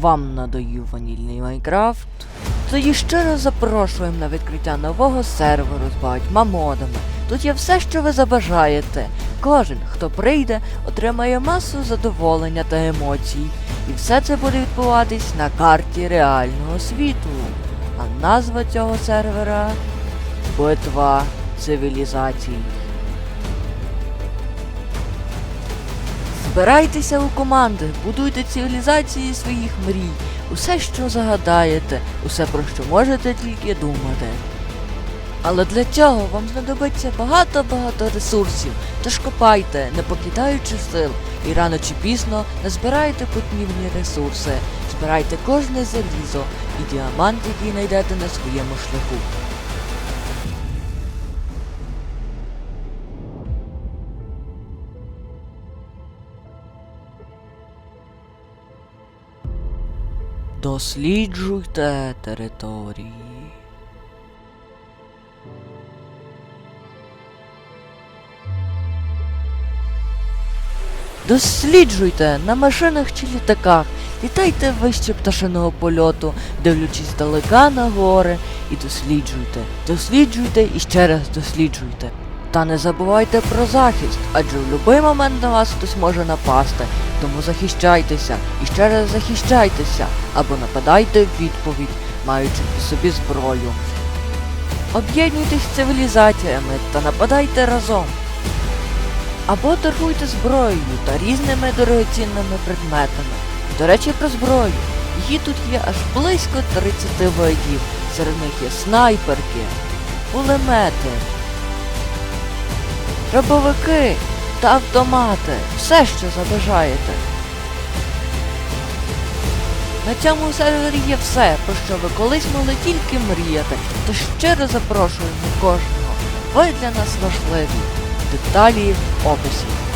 Вам надоїв ванільний Майнкрафт? Тоді щиро запрошуємо на відкриття нового серверу з багатьма модами. Тут є все, що ви забажаєте. Кожен, хто прийде, отримає масу задоволення та емоцій. І все це буде відбуватись на карті реального світу. А назва цього сервера Битва цивілізацій. Збирайтеся у команди, будуйте цивілізації своїх мрій, усе, що загадаєте, усе про що можете тільки думати. Але для цього вам знадобиться багато-багато ресурсів, тож копайте, не покидаючи сил, і рано чи пізно назбирайте потрібні ресурси, збирайте кожне залізо і діамант, який знайдете на своєму шляху. Досліджуйте території. Досліджуйте на машинах чи літаках, літайте вище пташиного польоту, дивлячись далека на гори, і досліджуйте, досліджуйте і ще раз досліджуйте. Та не забувайте про захист, адже в будь-який момент на вас хтось може напасти, тому захищайтеся і ще раз захищайтеся, або нападайте в відповідь, маючи при собі зброю. Об'єднуйтесь з цивілізаціями та нападайте разом. Або торгуйте зброєю та різними дорогоцінними предметами. До речі, про зброю. Її тут є аж близько 30 видів. Серед них є снайперки, кулемети, дробовики та автомати. Все, що забажаєте. На цьому сервері є все, про що ви колись могли тільки мріяти, тож щиро запрошуємо кожного. Ви для нас важливі. Деталі в описі.